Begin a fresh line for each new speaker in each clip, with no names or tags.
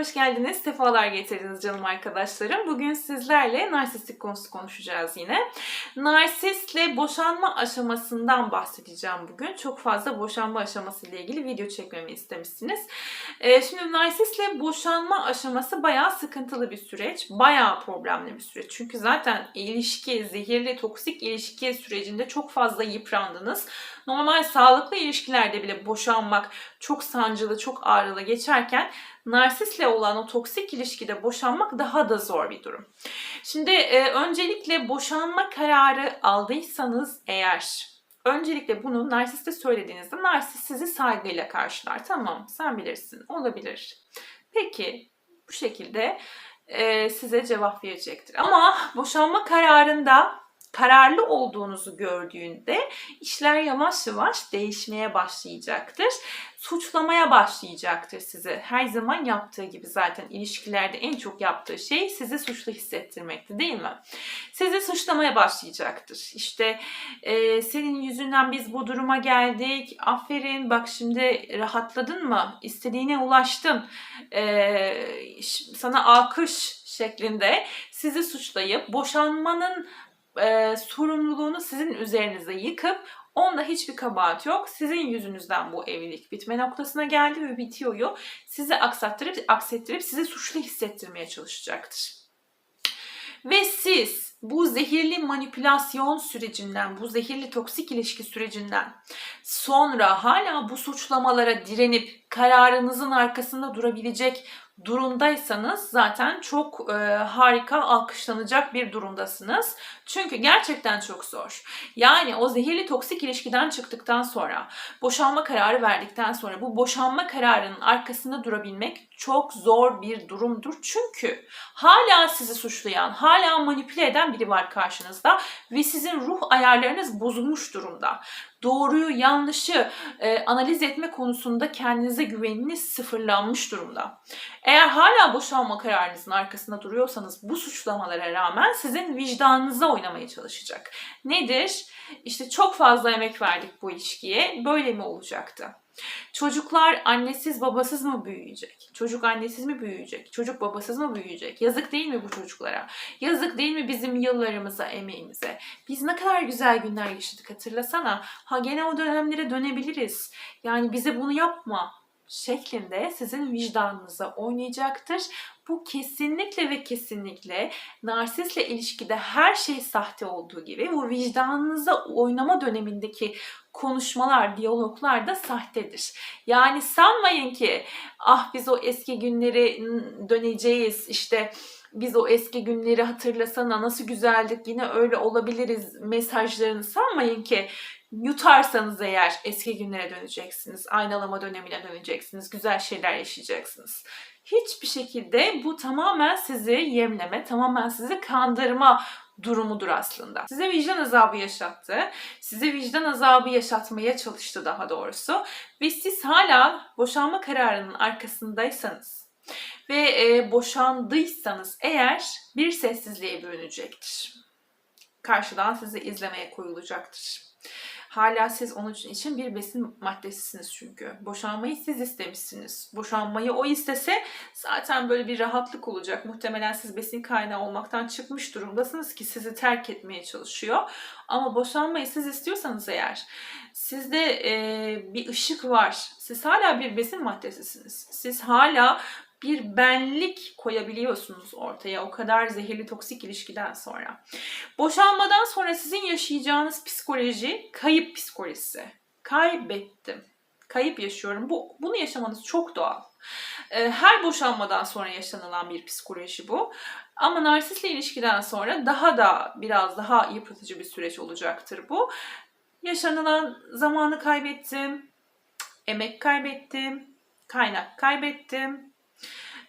hoş geldiniz. Sefalar getirdiniz canım arkadaşlarım. Bugün sizlerle narsistik konusu konuşacağız yine. Narsistle boşanma aşamasından bahsedeceğim bugün. Çok fazla boşanma aşaması ile ilgili video çekmemi istemişsiniz. Ee, şimdi narsistle boşanma aşaması bayağı sıkıntılı bir süreç. Bayağı problemli bir süreç. Çünkü zaten ilişki, zehirli, toksik ilişki sürecinde çok fazla yıprandınız. Normal sağlıklı ilişkilerde bile boşanmak çok sancılı, çok ağrılı geçerken narsistle olan o toksik ilişkide boşanmak daha da zor bir durum. Şimdi e, öncelikle boşanma kararı aldıysanız eğer öncelikle bunu narsiste söylediğinizde narsist sizi saygıyla karşılar. Tamam sen bilirsin olabilir. Peki bu şekilde e, size cevap verecektir. Ama boşanma kararında kararlı olduğunuzu gördüğünde işler yavaş yavaş değişmeye başlayacaktır. Suçlamaya başlayacaktır sizi. Her zaman yaptığı gibi zaten ilişkilerde en çok yaptığı şey sizi suçlu hissettirmekti değil mi? Sizi suçlamaya başlayacaktır. İşte e, senin yüzünden biz bu duruma geldik. Aferin bak şimdi rahatladın mı? İstediğine ulaştın. E, sana alkış şeklinde sizi suçlayıp boşanmanın e, sorumluluğunu sizin üzerinize yıkıp onda hiçbir kabahat yok. Sizin yüzünüzden bu evlilik bitme noktasına geldi ve bitiyor. Sizi aksattırıp, aksettirip sizi suçlu hissettirmeye çalışacaktır. Ve siz bu zehirli manipülasyon sürecinden, bu zehirli toksik ilişki sürecinden sonra hala bu suçlamalara direnip kararınızın arkasında durabilecek durumdaysanız zaten çok e, harika alkışlanacak bir durumdasınız. Çünkü gerçekten çok zor. Yani o zehirli toksik ilişkiden çıktıktan sonra, boşanma kararı verdikten sonra bu boşanma kararının arkasında durabilmek çok zor bir durumdur. Çünkü hala sizi suçlayan, hala manipüle eden biri var karşınızda ve sizin ruh ayarlarınız bozulmuş durumda doğruyu, yanlışı e, analiz etme konusunda kendinize güveniniz sıfırlanmış durumda. Eğer hala boşanma kararınızın arkasında duruyorsanız bu suçlamalara rağmen sizin vicdanınıza oynamaya çalışacak. Nedir? İşte çok fazla emek verdik bu ilişkiye. Böyle mi olacaktı? Çocuklar annesiz babasız mı büyüyecek? Çocuk annesiz mi büyüyecek? Çocuk babasız mı büyüyecek? Yazık değil mi bu çocuklara? Yazık değil mi bizim yıllarımıza, emeğimize? Biz ne kadar güzel günler yaşadık hatırlasana. Ha gene o dönemlere dönebiliriz. Yani bize bunu yapma şeklinde sizin vicdanınıza oynayacaktır. Bu kesinlikle ve kesinlikle narsistle ilişkide her şey sahte olduğu gibi bu vicdanınıza oynama dönemindeki konuşmalar, diyaloglar da sahtedir. Yani sanmayın ki ah biz o eski günleri döneceğiz işte biz o eski günleri hatırlasana nasıl güzeldik yine öyle olabiliriz mesajlarını sanmayın ki yutarsanız eğer eski günlere döneceksiniz. Aynalama dönemine döneceksiniz. Güzel şeyler yaşayacaksınız. Hiçbir şekilde bu tamamen sizi yemleme, tamamen sizi kandırma durumudur aslında. Size vicdan azabı yaşattı. Size vicdan azabı yaşatmaya çalıştı daha doğrusu. Ve siz hala boşanma kararının arkasındaysanız ve e, boşandıysanız eğer bir sessizliğe bürünecektir. Karşıdan sizi izlemeye koyulacaktır. Hala siz onun için bir besin maddesisiniz çünkü. Boşanmayı siz istemişsiniz. Boşanmayı o istese zaten böyle bir rahatlık olacak. Muhtemelen siz besin kaynağı olmaktan çıkmış durumdasınız ki sizi terk etmeye çalışıyor. Ama boşanmayı siz istiyorsanız eğer sizde e, bir ışık var. Siz hala bir besin maddesisiniz. Siz hala bir benlik koyabiliyorsunuz ortaya o kadar zehirli toksik ilişkiden sonra. Boşanmadan sonra sizin yaşayacağınız psikoloji kayıp psikolojisi. Kaybettim. Kayıp yaşıyorum. Bu bunu yaşamanız çok doğal. Ee, her boşanmadan sonra yaşanılan bir psikoloji bu. Ama narsistle ilişkiden sonra daha da biraz daha yıpratıcı bir süreç olacaktır bu. Yaşanılan zamanı kaybettim, emek kaybettim, kaynak kaybettim,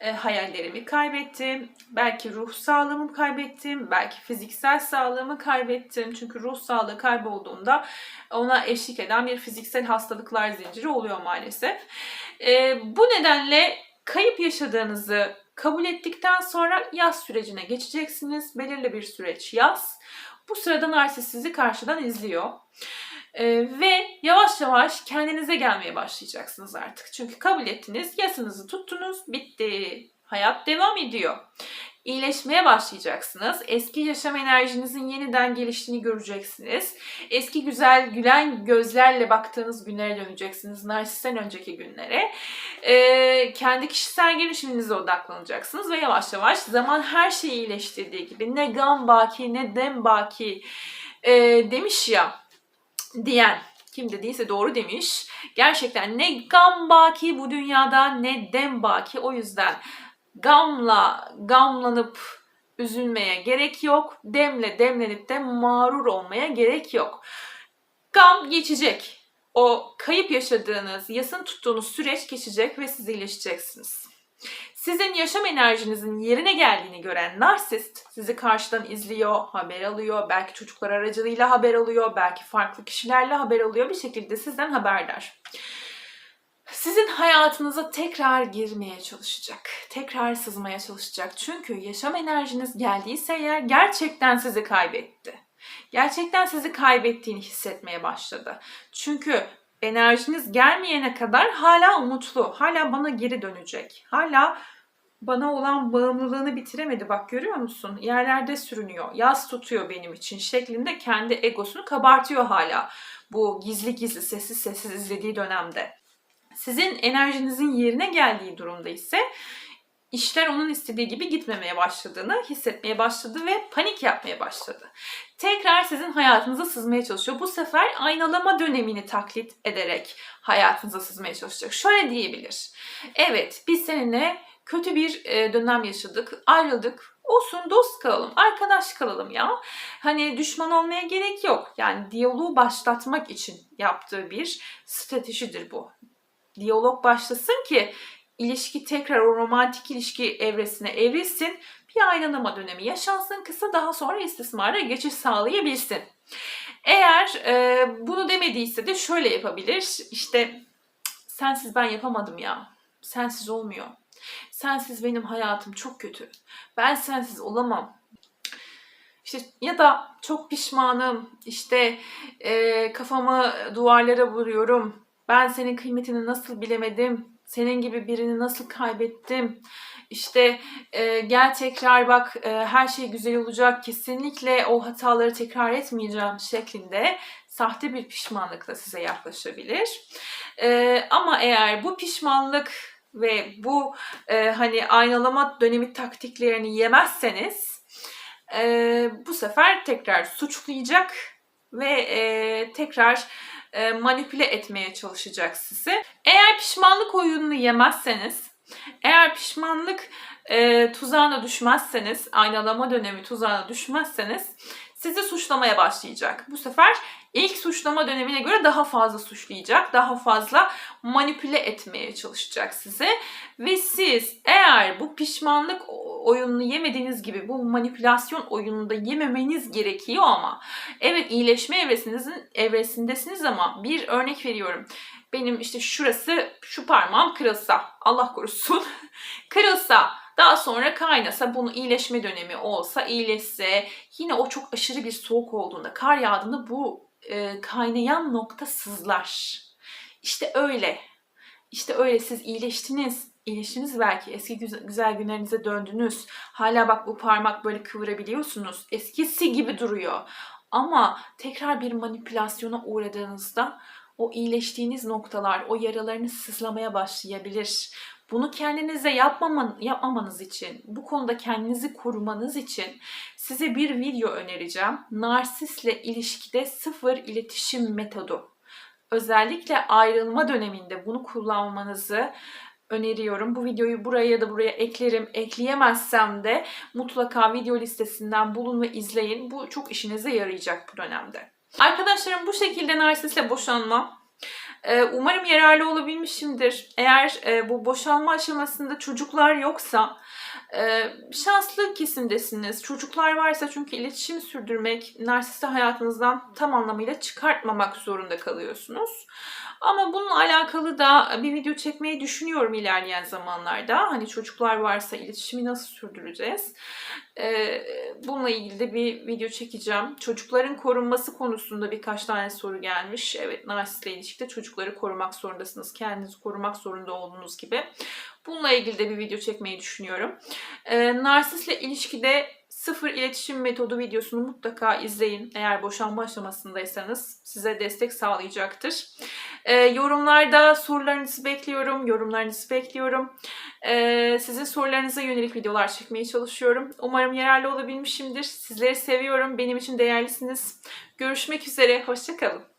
e, hayallerimi kaybettim. Belki ruh sağlığımı kaybettim. Belki fiziksel sağlığımı kaybettim. Çünkü ruh sağlığı kaybolduğunda ona eşlik eden bir fiziksel hastalıklar zinciri oluyor maalesef. E, bu nedenle kayıp yaşadığınızı kabul ettikten sonra yaz sürecine geçeceksiniz. Belirli bir süreç yaz. Bu sırada narsist sizi karşıdan izliyor. Ee, ve yavaş yavaş kendinize gelmeye başlayacaksınız artık. Çünkü kabul ettiniz, yasınızı tuttunuz, bitti. Hayat devam ediyor. İyileşmeye başlayacaksınız. Eski yaşam enerjinizin yeniden geliştiğini göreceksiniz. Eski güzel gülen gözlerle baktığınız günlere döneceksiniz. Narsisten önceki günlere. Ee, kendi kişisel gelişiminize odaklanacaksınız ve yavaş yavaş zaman her şeyi iyileştirdiği gibi ne gam baki ne dem baki e, demiş ya diyen kim dediyse doğru demiş. Gerçekten ne gam baki bu dünyada ne dem baki. O yüzden gamla gamlanıp üzülmeye gerek yok. Demle demlenip de mağrur olmaya gerek yok. Gam geçecek. O kayıp yaşadığınız, yasın tuttuğunuz süreç geçecek ve siz iyileşeceksiniz. Sizin yaşam enerjinizin yerine geldiğini gören narsist sizi karşıdan izliyor, haber alıyor, belki çocuklar aracılığıyla haber alıyor, belki farklı kişilerle haber alıyor, bir şekilde sizden haberdar. Sizin hayatınıza tekrar girmeye çalışacak, tekrar sızmaya çalışacak. Çünkü yaşam enerjiniz geldiyse eğer gerçekten sizi kaybetti. Gerçekten sizi kaybettiğini hissetmeye başladı. Çünkü enerjiniz gelmeyene kadar hala umutlu, hala bana geri dönecek, hala bana olan bağımlılığını bitiremedi bak görüyor musun? Yerlerde sürünüyor, yaz tutuyor benim için şeklinde kendi egosunu kabartıyor hala. Bu gizli gizli sessiz sessiz izlediği dönemde. Sizin enerjinizin yerine geldiği durumda ise işler onun istediği gibi gitmemeye başladığını hissetmeye başladı ve panik yapmaya başladı. Tekrar sizin hayatınıza sızmaya çalışıyor. Bu sefer aynalama dönemini taklit ederek hayatınıza sızmaya çalışacak. Şöyle diyebilir. Evet biz seninle kötü bir e, dönem yaşadık, ayrıldık. Olsun dost kalalım, arkadaş kalalım ya. Hani düşman olmaya gerek yok. Yani diyaloğu başlatmak için yaptığı bir stratejidir bu. Diyalog başlasın ki ilişki tekrar o romantik ilişki evresine evrilsin. Bir ayrılama dönemi yaşansın kısa daha sonra istismara geçiş sağlayabilsin. Eğer e, bunu demediyse de şöyle yapabilir. İşte sensiz ben yapamadım ya. Sensiz olmuyor. Sensiz benim hayatım çok kötü. Ben sensiz olamam. İşte ya da çok pişmanım. İşte e, kafamı duvarlara vuruyorum. Ben senin kıymetini nasıl bilemedim? Senin gibi birini nasıl kaybettim? İşte e, gel tekrar bak e, her şey güzel olacak. Kesinlikle o hataları tekrar etmeyeceğim şeklinde sahte bir pişmanlıkla size yaklaşabilir. E, ama eğer bu pişmanlık ve bu e, hani aynalama dönemi taktiklerini yemezseniz e, bu sefer tekrar suçlayacak ve e, tekrar e, manipüle etmeye çalışacak sizi. Eğer pişmanlık oyununu yemezseniz, eğer pişmanlık e, tuzağına düşmezseniz, aynalama dönemi tuzağına düşmezseniz sizi suçlamaya başlayacak. Bu sefer ilk suçlama dönemine göre daha fazla suçlayacak, daha fazla manipüle etmeye çalışacak sizi. Ve siz eğer bu pişmanlık oyununu yemediğiniz gibi bu manipülasyon oyununu da yememeniz gerekiyor ama evet iyileşme evresinizin evresindesiniz ama bir örnek veriyorum. Benim işte şurası şu parmağım kırılsa Allah korusun kırılsa daha sonra kaynasa bunu iyileşme dönemi olsa iyileşse yine o çok aşırı bir soğuk olduğunda kar yağdığında bu e, kaynayan nokta sızlar. İşte öyle. İşte öyle siz iyileştiniz. İyileştiniz belki. Eski güzel, günlerinize döndünüz. Hala bak bu parmak böyle kıvırabiliyorsunuz. Eskisi gibi duruyor. Ama tekrar bir manipülasyona uğradığınızda o iyileştiğiniz noktalar, o yaralarınız sızlamaya başlayabilir. Bunu kendinize yapmaman, yapmamanız için, bu konuda kendinizi korumanız için size bir video önereceğim. Narsisle ilişkide sıfır iletişim metodu. Özellikle ayrılma döneminde bunu kullanmanızı öneriyorum. Bu videoyu buraya ya da buraya eklerim. Ekleyemezsem de mutlaka video listesinden bulun ve izleyin. Bu çok işinize yarayacak bu dönemde. Arkadaşlarım bu şekilde narsisle boşanma Umarım yararlı olabilmişimdir. Eğer e, bu boşanma aşamasında çocuklar yoksa e, şanslı kesimdesiniz. Çocuklar varsa çünkü iletişim sürdürmek, narsisti hayatınızdan tam anlamıyla çıkartmamak zorunda kalıyorsunuz. Ama bununla alakalı da bir video çekmeyi düşünüyorum ilerleyen zamanlarda. Hani çocuklar varsa iletişimi nasıl sürdüreceğiz? Ee, bununla ilgili de bir video çekeceğim. Çocukların korunması konusunda birkaç tane soru gelmiş. Evet, narsistle ilişkide çocukları korumak zorundasınız. Kendinizi korumak zorunda olduğunuz gibi. Bununla ilgili de bir video çekmeyi düşünüyorum. Ee, narsistle ilişkide sıfır iletişim metodu videosunu mutlaka izleyin. Eğer boşanma aşamasındaysanız size destek sağlayacaktır. Ee, yorumlarda sorularınızı bekliyorum. Yorumlarınızı bekliyorum. Ee, sizin sorularınıza yönelik videolar çekmeye çalışıyorum. Umarım yararlı olabilmişimdir. Sizleri seviyorum. Benim için değerlisiniz. Görüşmek üzere. Hoşçakalın.